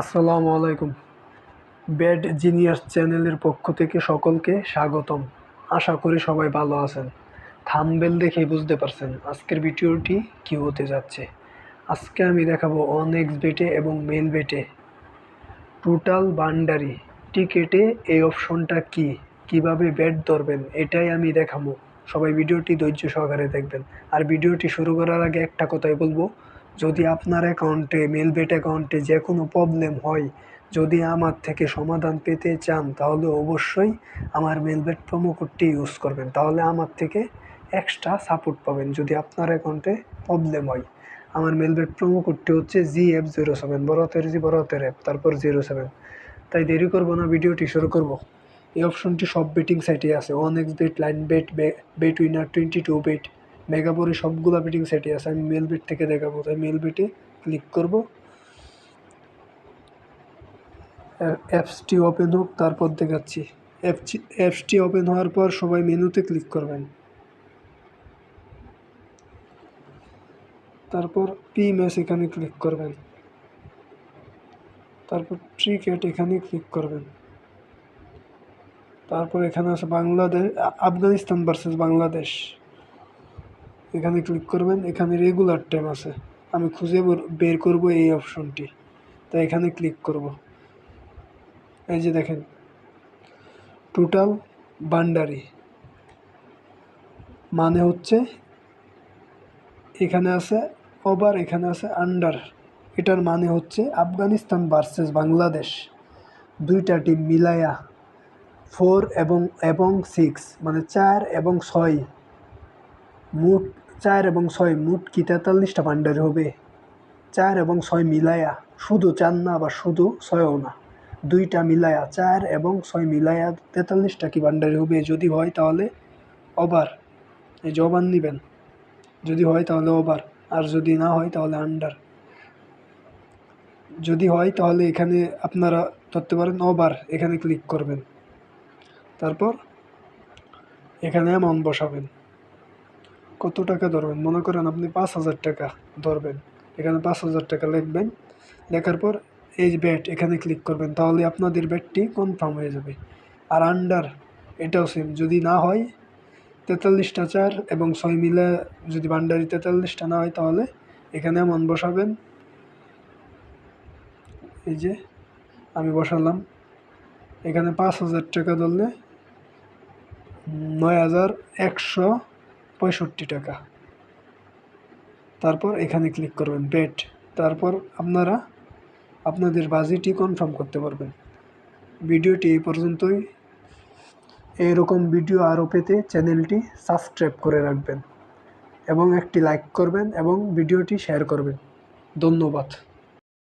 আসসালামু আলাইকুম। Bad genius চ্যানেলের পক্ষ থেকে সকলকে স্বাগতম। আশা করি সবাই ভালো আছেন। থামবেল দেখে বুঝতে পারছেন আজকের ভিডিওটি কী হতে যাচ্ছে। আজকে আমি দেখাবো অনেক্স বেটে এবং মেল বেটে টোটাল বান্ডারি টিকেটে এই অপশনটা কি? কীভাবে ব্যাট ধরবেন? এটাই আমি দেখাবো। সবাই ভিডিওটি ধৈর্য সহকারে দেখবেন। আর ভিডিওটি শুরু করার আগে একটা কথাই বলব। যদি আপনার অ্যাকাউন্টে মেলবেট অ্যাকাউন্টে যে কোনো প্রবলেম হয়, যদি আমার থেকে সমাধান পেতে চান, তাহলে অবশ্যই আমার মেলবেট প্রোমো কোডটি ইউজ করবেন। তাহলে আমার থেকে এক্সট্রা সাপোর্ট পাবেন যদি আপনার অ্যাকাউন্টে প্রবলেম হয়। আমার মেলবেট প্রোমো কোডটি হচ্ছে জি এফ জিরো সেভেন বড় হাতের জি হাতের এফ তারপর জিরো সেভেন তাই দেরি করব না, ভিডিওটি শুরু করব। এই অপশনটি সব বেটিং সাইটে আছে। One X bet line bet bet winner twenty two bet মেগাপরে সবগুলো বেটিং সাইটে আছে। আমি মেল বেট থেকে দেখাবো। তাই মেল বেটে ক্লিক করব। অ্যাপসটি ওপেন হোক, তারপর দেখাচ্ছি। অ্যাপসটি ওপেন হওয়ার পর সবাই মেনুতে ক্লিক করবেন। তারপর পি ম্যাচ এখানে ক্লিক করবেন। তারপর ট্রিকেট এখানে ক্লিক করবেন। তারপর এখানে আছে বাংলাদেশ আফগানিস্তান ভার্সেস বাংলাদেশ। এখানে ক্লিক করবেন, এখানে রেগুলার টাইম আছে। আমি খুঁজে বের করব এই অপশনটি তাই এখানে ক্লিক করব। এই যে দেখেন টোটাল বান্ডারি মানে হচ্ছে এখানে আছে ওভার এখানে আছে আন্ডার এটার মানে হচ্ছে আফগানিস্তান ভার্সেস বাংলাদেশ। দুইটা টিম মিলায়া ফোর এবং এবং সিক্স মানে চার এবং ছয়। মোট চার এবং ছয় মোট কি তেতাল্লিশটা বান্ডারি হবে? চার এবং ছয় মিলায়া, শুধু চার না বা শুধু ছয়ও না। দুইটা মিলায়া চার এবং ছয় মিলায়া তেতাল্লিশটা কি বান্ডারি হবে? যদি হয় তাহলে ওভার। এই ওভার নেবেন। যদি হয় তাহলে ওভার। আর যদি না হয় তাহলে আন্ডার। যদি হয় তাহলে এখানে আপনারা ধরতে পারেন ওভার, এখানে ক্লিক করবেন। তারপর এখানে অ্যামাউন্ট বসাবেন। কত টাকা ধরবেন? মনে করেন আপনি পাঁচ হাজার টাকা ধরবেন। এখানে পাঁচ হাজার টাকা লিখবেন। লেখার পর এই ব্যাট এখানে ক্লিক করবেন। তাহলে আপনাদের ব্যাটটি কনফার্ম হয়ে যাবে। আর আন্ডার এটাও সেম যদি না হয়, তেতাল্লিশটা চার এবং ছয় মিলে যদি বান্ডারি তেতাল্লিশটা না হয়, তাহলে এখানে মন বসাবেন। এই যে আমি বসালাম। এখানে পাঁচ হাজার টাকা ধরলে নয় হাজার একশো পঁয়ষট্টি টাকা। তারপর এখানে ক্লিক করবেন বেট তারপর আপনারা আপনাদের বাজেটই কনফার্ম করতে পারবেন। ভিডিওটি এই পর্যন্তই। এরকম ভিডিও আরও পেতে চ্যানেলটি সাবস্ক্রাইব করে রাখবেন এবং একটি লাইক করবেন এবং ভিডিওটি শেয়ার করবেন। ধন্যবাদ।